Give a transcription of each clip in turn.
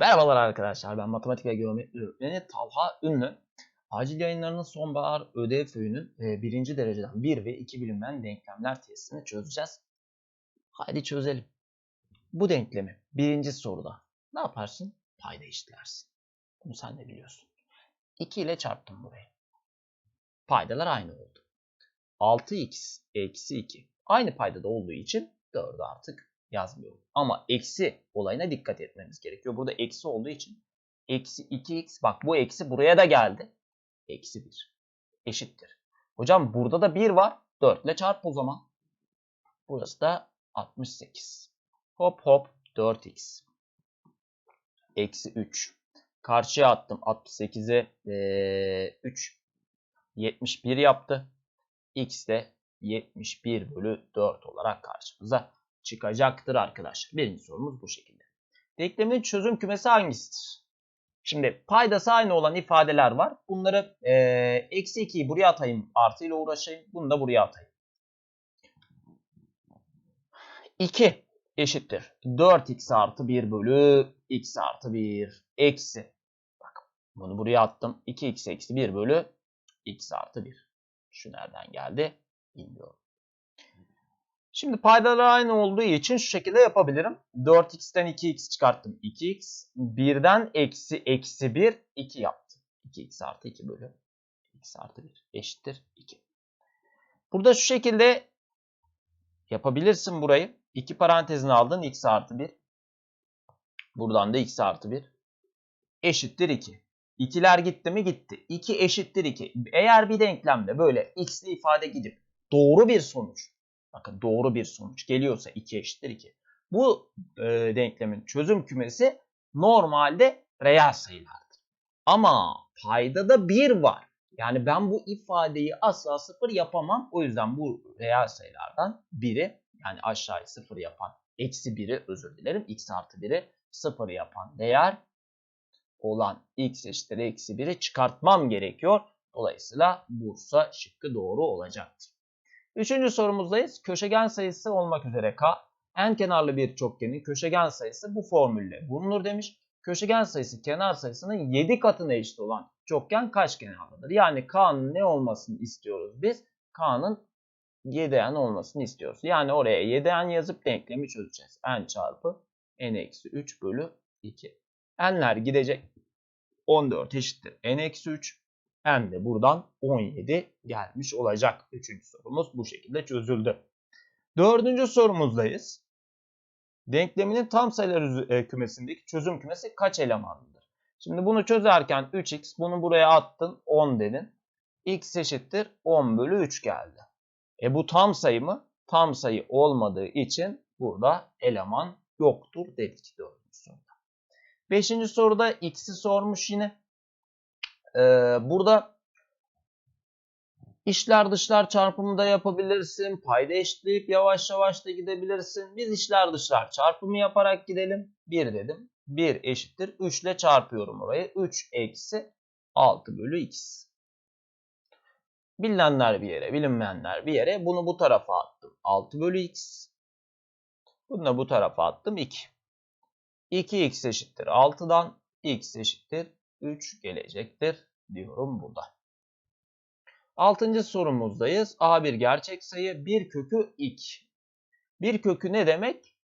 Merhabalar arkadaşlar ben matematik ve geometri öğretmeni Talha Ünlü. Acil yayınlarının sonbahar ödev föyünün e, birinci dereceden 1 ve 2 bilinmeyen denklemler testini çözeceğiz. Haydi çözelim. Bu denklemi birinci soruda ne yaparsın? Payda eşitlersin. Bunu sen de biliyorsun. 2 ile çarptım burayı. Paydalar aynı oldu. 6x eksi 2 aynı paydada olduğu için 4'ü artık yazmıyorum. Ama eksi olayına dikkat etmemiz gerekiyor. Burada eksi olduğu için eksi 2x bak bu eksi buraya da geldi. Eksi 1 eşittir. Hocam burada da 1 var. 4 ile çarp o zaman. Burası da 68. Hop hop 4x. Eksi 3. Karşıya attım 68'e ee, 3. 71 yaptı. X de 71 bölü 4 olarak karşımıza çıkacaktır arkadaşlar. Birinci sorumuz bu şekilde. Denklemin çözüm kümesi hangisidir? Şimdi paydası aynı olan ifadeler var. Bunları eksi 2'yi buraya atayım. Artı ile uğraşayım. Bunu da buraya atayım. 2 eşittir. 4x artı 1 bölü x artı 1 eksi. Bak bunu buraya attım. 2x eksi 1 bölü x artı 1. Şu nereden geldi? Bilmiyorum. Şimdi paydalar aynı olduğu için şu şekilde yapabilirim. 4x'ten 2x çıkarttım. 2x. 1'den eksi eksi 1 2 yaptım. 2x artı 2 bölü x artı 1 eşittir 2. Burada şu şekilde yapabilirsin burayı. 2 parantezini aldın x artı 1. Buradan da x artı 1 eşittir 2. İkiler gitti mi gitti. 2 eşittir 2. Eğer bir denklemde böyle x'li ifade gidip doğru bir sonuç bakın doğru bir sonuç geliyorsa 2 eşittir 2. Bu e, denklemin çözüm kümesi normalde reel sayılardır. Ama paydada 1 var. Yani ben bu ifadeyi asla sıfır yapamam. O yüzden bu reel sayılardan biri yani aşağıyı sıfır yapan eksi 1'i özür dilerim x artı 1'i sıfır yapan değer olan x eşittir eksi 1'i çıkartmam gerekiyor. Dolayısıyla Bursa şıkkı doğru olacaktır. Üçüncü sorumuzdayız. Köşegen sayısı olmak üzere k. En kenarlı bir çokgenin köşegen sayısı bu formülle bulunur demiş. Köşegen sayısı kenar sayısının 7 katına eşit olan çokgen kaç kenarlıdır? Yani k'nın ne olmasını istiyoruz biz? K'nın 7n olmasını istiyoruz. Yani oraya 7n yazıp denklemi çözeceğiz. n çarpı n-3 bölü 2. n'ler gidecek. 14 eşittir n-3. Hem de buradan 17 gelmiş olacak. Üçüncü sorumuz bu şekilde çözüldü. Dördüncü sorumuzdayız. Denkleminin tam sayılar e, kümesindeki çözüm kümesi kaç elemanlıdır? Şimdi bunu çözerken 3x bunu buraya attın 10 dedin. x eşittir 10 bölü 3 geldi. E bu tam sayı mı? Tam sayı olmadığı için burada eleman yoktur dedik dördüncü soruda. Beşinci soruda x'i sormuş yine. Ee, burada işler dışlar çarpımı da yapabilirsin. Payda eşitleyip yavaş yavaş da gidebilirsin. Biz işler dışlar çarpımı yaparak gidelim. 1 dedim. 1 eşittir. 3 ile çarpıyorum orayı. 3 eksi 6 bölü x. Bilinenler bir yere, bilinmeyenler bir yere. Bunu bu tarafa attım. 6 bölü x. Bunu da bu tarafa attım. 2. 2x eşittir 6'dan x eşittir 3 gelecektir diyorum burada. Altıncı sorumuzdayız. A bir gerçek sayı, bir kökü 2. Bir kökü ne demek?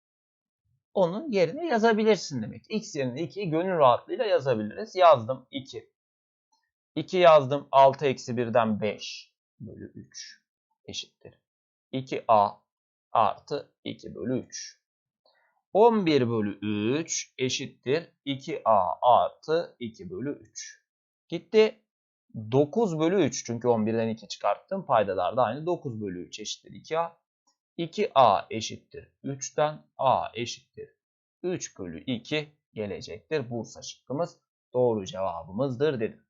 Onun yerine yazabilirsin demek. X yerine 2'yi gönül rahatlığıyla yazabiliriz. Yazdım 2. 2 yazdım 6 eksi 1'den 5 bölü 3 eşittir. 2A artı 2 bölü 3. 11 bölü 3 eşittir 2a artı 2 bölü 3. Gitti 9 bölü 3 çünkü 11'den 2 çıkarttım. Paydalar da aynı 9 bölü 3 eşittir 2a. 2a eşittir 3'ten a eşittir 3 bölü 2 gelecektir. Bursa şıkkımız doğru cevabımızdır dedim.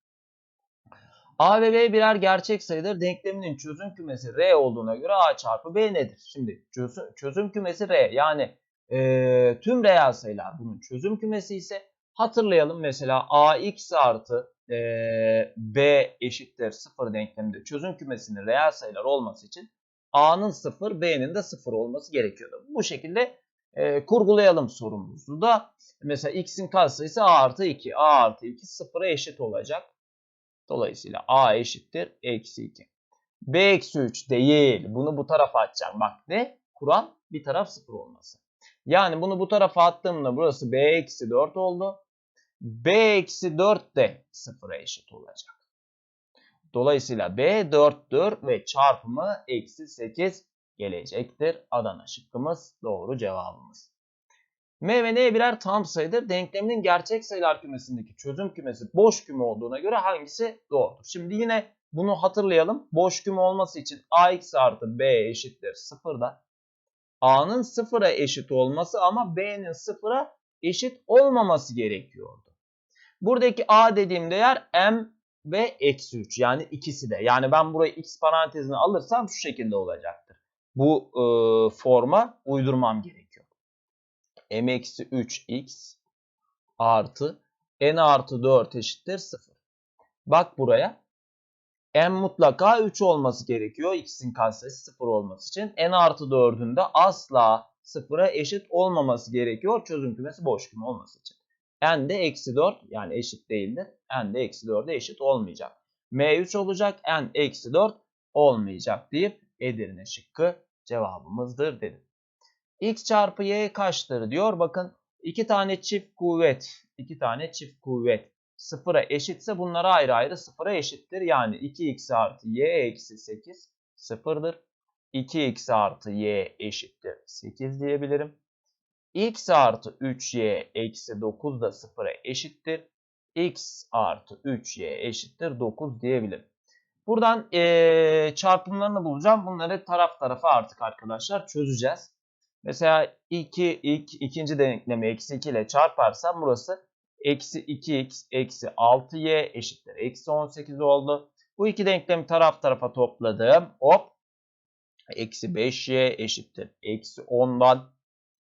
A ve B birer gerçek sayıdır. Denkleminin çözüm kümesi R olduğuna göre A çarpı B nedir? Şimdi çözüm, çözüm kümesi R yani e, tüm reel sayılar bunun çözüm kümesi ise hatırlayalım mesela ax artı e, b eşittir 0 denkleminde çözüm kümesinin reel sayılar olması için a'nın 0 b'nin de 0 olması gerekiyordu. Bu şekilde E, kurgulayalım sorumuzu da. Mesela x'in katsayısı a artı 2. a artı 2 sıfıra eşit olacak. Dolayısıyla a eşittir eksi 2. b eksi 3 değil. Bunu bu tarafa atacağım. Bak ne? Kural bir taraf sıfır olması. Yani bunu bu tarafa attığımda burası b eksi 4 oldu. b eksi 4 de sıfıra eşit olacak. Dolayısıyla b 4'tür ve çarpımı eksi 8 gelecektir. Adana şıkkımız doğru cevabımız. M ve N birer tam sayıdır. Denkleminin gerçek sayılar kümesindeki çözüm kümesi boş küme olduğuna göre hangisi doğrudur? Şimdi yine bunu hatırlayalım. Boş küme olması için ax artı b eşittir 0'da. A'nın sıfıra eşit olması ama B'nin sıfıra eşit olmaması gerekiyordu. Buradaki A dediğim değer M ve eksi 3 yani ikisi de. Yani ben burayı x parantezine alırsam şu şekilde olacaktır. Bu e, forma uydurmam gerekiyor. M eksi 3x artı n artı 4 eşittir 0. Bak buraya n mutlaka 3 olması gerekiyor. x'in katsayısı 0 olması için. n artı 4'ün de asla 0'a eşit olmaması gerekiyor. Çözüm kümesi boş küme olması için. n de eksi 4 yani eşit değildir. n de eksi 4'e eşit olmayacak. m 3 olacak. n eksi 4 olmayacak deyip Edirne şıkkı cevabımızdır dedim. x çarpı y kaçtır diyor. Bakın iki tane çift kuvvet. iki tane çift kuvvet sıfıra eşitse bunlar ayrı ayrı sıfıra eşittir. Yani 2x artı y eksi 8 sıfırdır. 2x artı y eşittir 8 diyebilirim. x artı 3y eksi 9 da sıfıra eşittir. x artı 3y eşittir 9 diyebilirim. Buradan ee, çarpımlarını bulacağım. Bunları taraf tarafa artık arkadaşlar çözeceğiz. Mesela 2, 2 ikinci denklemi eksi 2 ile çarparsam burası eksi 2x eksi 6y eşittir. Eksi 18 oldu. Bu iki denklemi taraf tarafa topladım. Hop. Eksi 5y eşittir. Eksi 10'dan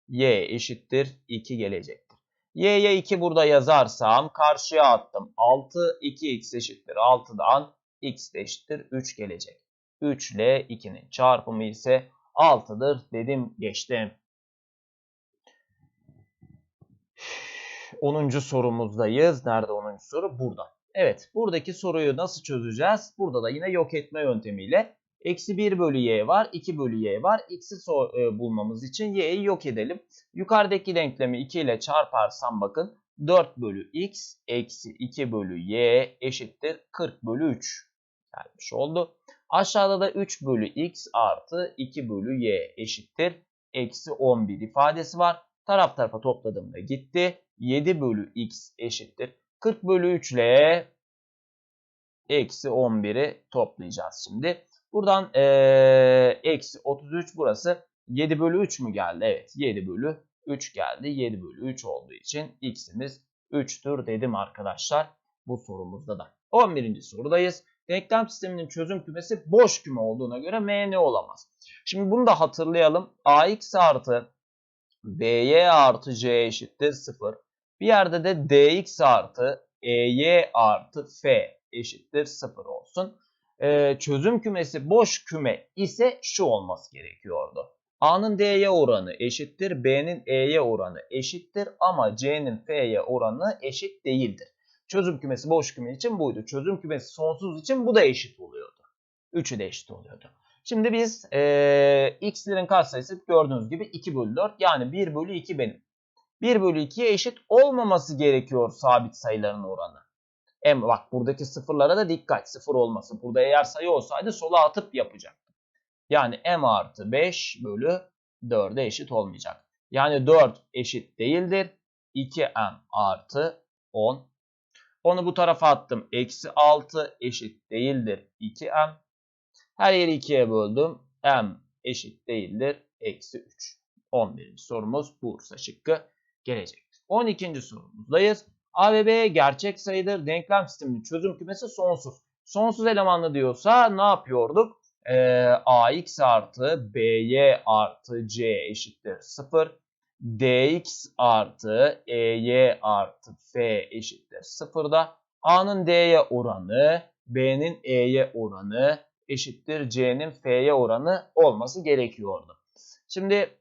y eşittir 2 gelecektir. y'ye 2 burada yazarsam karşıya attım. 6 2x eşittir. 6'dan x eşittir 3 gelecek. 3 ile 2'nin çarpımı ise 6'dır dedim geçtim. 10. sorumuzdayız. Nerede 10. soru? Burada. Evet buradaki soruyu nasıl çözeceğiz? Burada da yine yok etme yöntemiyle. Eksi 1 bölü y var, 2 bölü y var. X'i so e, bulmamız için y'yi yok edelim. Yukarıdaki denklemi 2 ile çarparsam bakın 4 bölü x eksi 2 bölü y eşittir 40 bölü 3 gelmiş oldu. Aşağıda da 3 bölü x artı 2 bölü y eşittir eksi 11 ifadesi var. Taraf tarafa topladığımda gitti. 7 bölü x eşittir. 40 bölü 3 ile eksi 11'i toplayacağız şimdi. Buradan eksi 33 burası 7 bölü 3 mü geldi? Evet 7 bölü 3 geldi. 7 bölü 3 olduğu için x'imiz 3'tür dedim arkadaşlar bu sorumuzda da. 11. sorudayız. Denklem sisteminin çözüm kümesi boş küme olduğuna göre m ne olamaz? Şimdi bunu da hatırlayalım. ax artı by artı c eşittir 0. Bir yerde de dx artı ey artı f eşittir 0 olsun. Ee, çözüm kümesi boş küme ise şu olması gerekiyordu. A'nın D'ye oranı eşittir, B'nin E'ye oranı eşittir ama C'nin F'ye oranı eşit değildir. Çözüm kümesi boş küme için buydu. Çözüm kümesi sonsuz için bu da eşit oluyordu. Üçü de eşit oluyordu. Şimdi biz e, x'lerin katsayısı gördüğünüz gibi 2 bölü 4 yani 1 bölü 2 benim. 1 bölü 2'ye eşit olmaması gerekiyor sabit sayıların oranı. Em bak buradaki sıfırlara da dikkat. Sıfır olması. Burada eğer sayı olsaydı sola atıp yapacaktım. Yani m artı 5 bölü 4'e eşit olmayacak. Yani 4 eşit değildir. 2m artı 10. Onu bu tarafa attım. Eksi 6 eşit değildir. 2m. Her yeri 2'ye böldüm. m eşit değildir. Eksi 3. 11. sorumuz Bursa şıkkı gelecektir. 12. sorumuzdayız. A ve B gerçek sayıdır. Denklem sisteminin çözüm kümesi sonsuz. Sonsuz elemanlı diyorsa ne yapıyorduk? Ee, AX artı BY artı C eşittir 0. DX artı EY artı F eşittir 0'da. A'nın D'ye oranı, B'nin E'ye oranı eşittir C'nin F'ye oranı olması gerekiyordu. Şimdi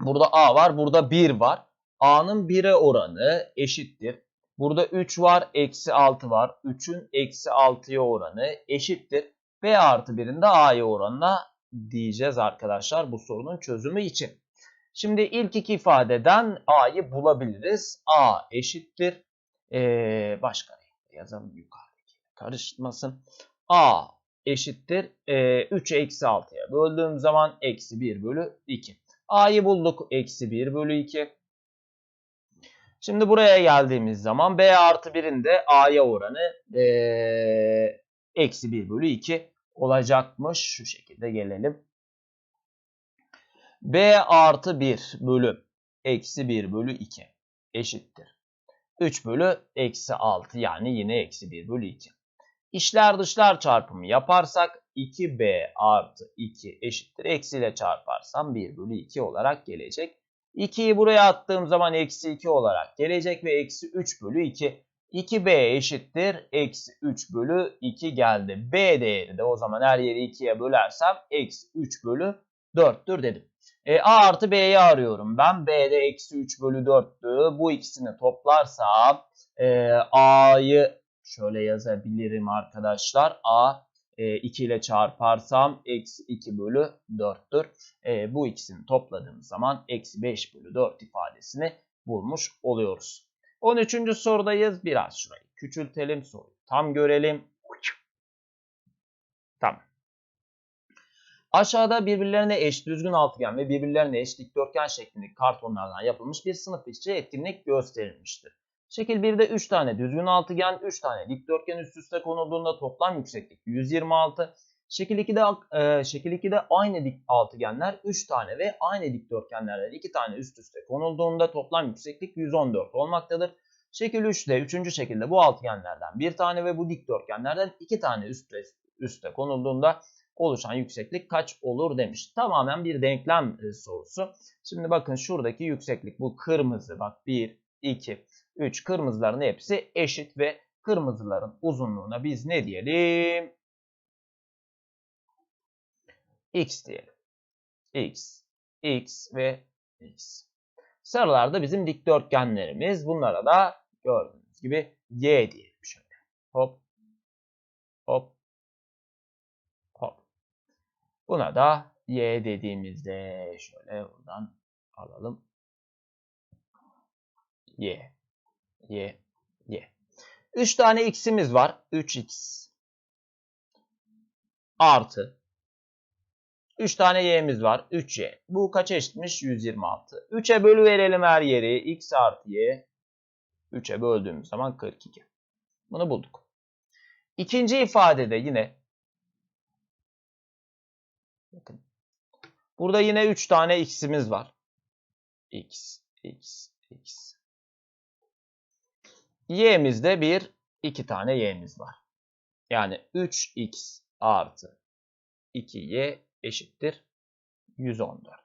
Burada A var, burada 1 var. A'nın 1'e oranı eşittir. Burada 3 var, eksi 6 var. 3'ün eksi 6'ya oranı eşittir. B artı 1'in de A'ya oranına diyeceğiz arkadaşlar bu sorunun çözümü için. Şimdi ilk iki ifadeden A'yı bulabiliriz. A eşittir. Ee, başka yazalım yukarıdaki karışmasın. A eşittir. E, 3 eksi 6'ya böldüğüm zaman eksi 1 bölü 2. A'yı bulduk. Eksi 1 bölü 2. Şimdi buraya geldiğimiz zaman B artı 1'in de A'ya oranı eksi 1 bölü 2 olacakmış. Şu şekilde gelelim. B artı 1 bölü eksi 1 bölü 2 eşittir. 3 bölü eksi 6 yani yine eksi 1 bölü 2. İşler dışlar çarpımı yaparsak 2b artı 2 eşittir. Eksi ile çarparsam 1 bölü 2 olarak gelecek. 2'yi buraya attığım zaman eksi 2 olarak gelecek ve eksi 3 bölü 2. 2b eşittir. Eksi 3 bölü 2 geldi. b değeri de o zaman her yeri 2'ye bölersem eksi 3 bölü 4'tür dedim. E, a artı b'yi arıyorum. Ben b'de eksi 3 bölü 4'tü. Bu ikisini toplarsam e, a'yı şöyle yazabilirim arkadaşlar. A e, 2 ile çarparsam eksi 2 bölü 4'tür. E, bu ikisini topladığımız zaman eksi 5 bölü 4 ifadesini bulmuş oluyoruz. 13. sorudayız. Biraz şurayı küçültelim soruyu. Tam görelim. Tamam. Aşağıda birbirlerine eş düzgün altıgen ve birbirlerine eş dikdörtgen şeklindeki kartonlardan yapılmış bir sınıf içi etkinlik gösterilmiştir. Şekil 1'de 3 tane düzgün altıgen, 3 tane dikdörtgen üst üste konulduğunda toplam yükseklik 126. Şekil 2'de e, şekil 2'de aynı dik altıgenler 3 tane ve aynı dikdörtgenlerden 2 tane üst üste konulduğunda toplam yükseklik 114 olmaktadır. Şekil 3'de 3. şekilde bu altıgenlerden bir tane ve bu dikdörtgenlerden 2 tane üstte üste konulduğunda oluşan yükseklik kaç olur demiş. Tamamen bir denklem e, sorusu. Şimdi bakın şuradaki yükseklik bu kırmızı bak 1, 2, 3 kırmızıların hepsi eşit ve kırmızıların uzunluğuna biz ne diyelim? X diyelim. X, X ve X. Sarılar bizim dikdörtgenlerimiz. Bunlara da gördüğünüz gibi Y diyelim şöyle. Hop, hop, hop. Buna da Y dediğimizde şöyle buradan alalım. Y. Y, Y. 3 tane x'imiz var. 3x artı 3 tane y'miz var. 3y. Bu kaç eşitmiş? 126. 3'e bölü verelim her yeri. x artı y. 3'e böldüğümüz zaman 42. Bunu bulduk. İkinci ifadede yine bakın. Burada yine 3 tane x'imiz var. x, x, x. Y'mizde bir, iki tane y'miz var. Yani 3x artı 2y eşittir 114.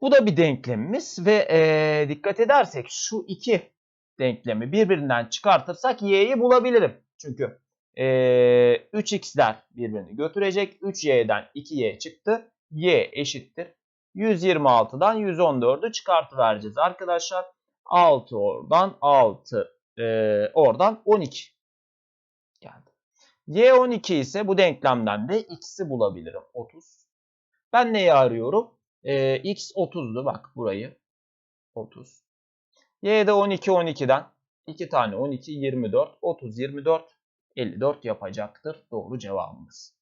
Bu da bir denklemimiz ve e, dikkat edersek şu iki denklemi birbirinden çıkartırsak y'yi bulabilirim. Çünkü e, 3x'ler birbirini götürecek. 3y'den 2y çıktı. y eşittir. 126'dan 114'ü çıkartıvereceğiz arkadaşlar. 6 oradan 6 e, oradan 12 geldi. Y 12 ise bu denklemden de x'i bulabilirim. 30. Ben neyi arıyorum? E, x 30'du bak burayı. 30. Y de 12 12'den 2 tane 12 24 30 24 54 yapacaktır. Doğru cevabımız.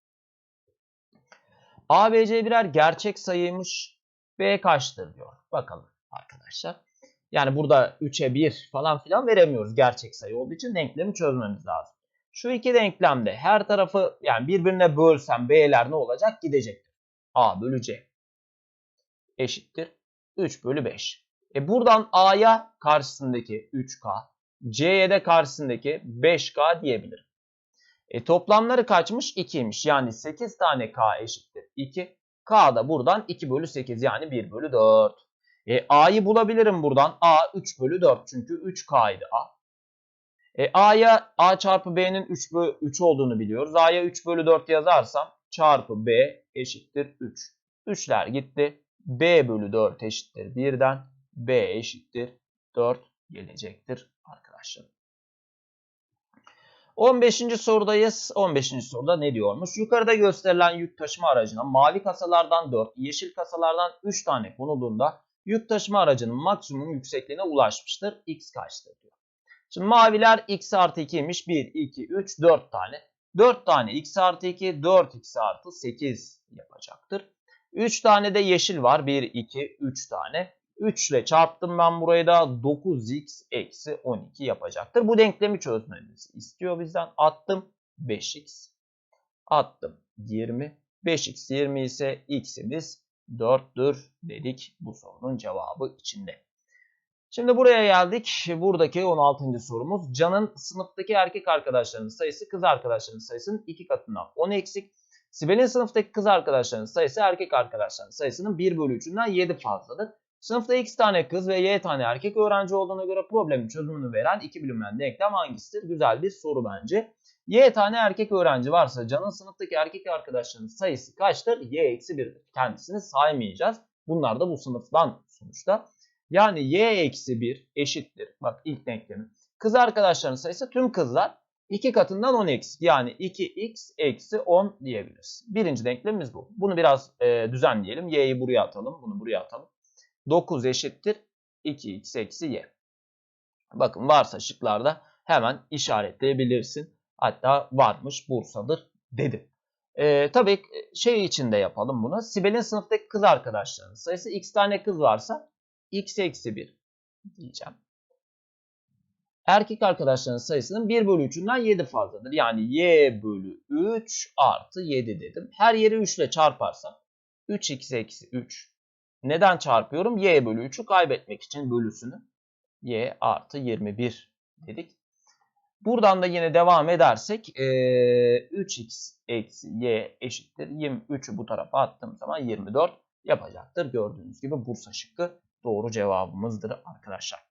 A, B, C birer gerçek sayıymış. B kaçtır diyor. Bakalım arkadaşlar. Yani burada 3'e 1 falan filan veremiyoruz gerçek sayı olduğu için denklemi çözmemiz lazım. Şu iki denklemde her tarafı yani birbirine bölsem b'ler ne olacak? Gidecektir. a bölü c eşittir 3 bölü 5. E buradan a'ya karşısındaki 3k, c'ye de karşısındaki 5k diyebilirim. E toplamları kaçmış? 2'ymiş. Yani 8 tane k eşittir 2. K da buradan 2 bölü 8 yani 1 bölü 4. E, A'yı bulabilirim buradan. A 3 bölü 4 çünkü 3K'ydı A. E, A'ya A çarpı B'nin 3, bölü, 3 olduğunu biliyoruz. A'ya 3 bölü 4 yazarsam çarpı B eşittir 3. 3'ler gitti. B bölü 4 eşittir 1'den B eşittir 4 gelecektir arkadaşlar. 15. sorudayız. 15. soruda ne diyormuş? Yukarıda gösterilen yük taşıma aracına mavi kasalardan 4, yeşil kasalardan 3 tane konulduğunda yük taşıma aracının maksimum yüksekliğine ulaşmıştır. X kaçtır diyor. Şimdi maviler x artı 2'ymiş. 1, 2, 3, 4 tane. 4 tane x artı 2, 4 x artı 8 yapacaktır. 3 tane de yeşil var. 1, 2, 3 tane. 3 ile çarptım ben burayı da 9x eksi 12 yapacaktır. Bu denklemi çözmemizi istiyor bizden. Attım 5x. Attım 20. 5x 20 ise x'imiz 4'tür dedik bu sorunun cevabı içinde. Şimdi buraya geldik. Buradaki 16. sorumuz. Can'ın sınıftaki erkek arkadaşlarının sayısı kız arkadaşlarının sayısının 2 katından 10 eksik. Sibel'in sınıftaki kız arkadaşlarının sayısı erkek arkadaşlarının sayısının 1 bölü 3'ünden 7 fazladır. Sınıfta x tane kız ve y tane erkek öğrenci olduğuna göre problemin çözümünü veren iki bilinmeyen denklem hangisidir? Güzel bir soru bence. Y tane erkek öğrenci varsa Can'ın sınıftaki erkek arkadaşlarının sayısı kaçtır? Y eksi 1'dir. Kendisini saymayacağız. Bunlar da bu sınıftan sonuçta. Yani y eksi 1 eşittir. Bak ilk denklemi. Kız arkadaşlarının sayısı tüm kızlar 2 katından 10 eksik. Yani 2x eksi 10 diyebiliriz. Birinci denklemimiz bu. Bunu biraz e, düzenleyelim. Y'yi buraya atalım. Bunu buraya atalım. 9 eşittir 2x eksi y. Bakın varsa şıklarda hemen işaretleyebilirsin. Hatta varmış Bursa'dır dedim. Ee, tabii şey için de yapalım bunu. Sibel'in sınıftaki kız arkadaşlarının sayısı x tane kız varsa x eksi 1 diyeceğim. Erkek arkadaşlarının sayısının 1 bölü 3'ünden 7 fazladır. Yani y bölü 3 artı 7 dedim. Her yeri 3 ile çarparsam 3x eksi 3 neden çarpıyorum? Y bölü 3'ü kaybetmek için bölüsünü. Y artı 21 dedik. Buradan da yine devam edersek 3x eksi y eşittir. 23'ü bu tarafa attığım zaman 24 yapacaktır. Gördüğünüz gibi Bursa şıkkı doğru cevabımızdır arkadaşlar.